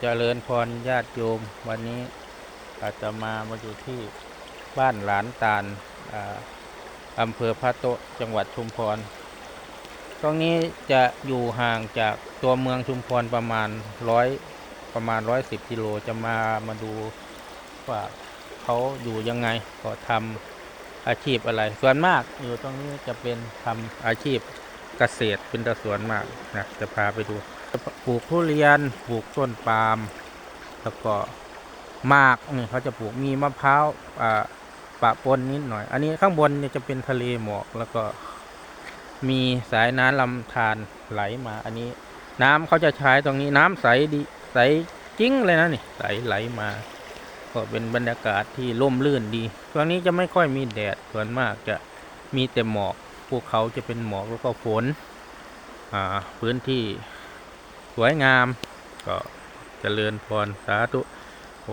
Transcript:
เจริญพรญาติโยม วันนี้อาจจะมามาอยู่ที่บ้านหลานตาลอำเภอพระโตจังหวัดชุมพร ตรงนี้จะอยู่ห่างจากตัวเมืองชุมพรประมาณร้อยประมาณร้อยสิบกิโลจะมามาดูว่าเขาอยู่ยังไงก็ทำอาชีพอะไร ส่วนมากอยู่ตรงนี้จะเป็นทำอาชีพ เกษตรเป็นตะสวนมากนะจะพาไปดูปลูกทุเรียนปลูกต้นปาล์มแล้วก็หมากนี่เขาจะปลูกมีมะพร้าวอ่าปะปนนิดหน่อย อันนี้ข้างบนเนี่ยจะเป็นทะเลหมอกแล้วก็มีสายน้ำลำธารไหลมา อันนี้น้ำเขาจะใช้ตรงนี้น้ำใสดีใสจริงเลยนะนี่ใสไหลมา ก็เป็นบรรยากาศที่ร่มรื่นดีตรงนี้จะไม่ค่อยมีแดดส่วนมากจะมีแต่หมอก ภูเขาจะเป็นหมอกแล้วก็ฝนพื้นที่สวยงาม ก็เจริญพรสาธุโอ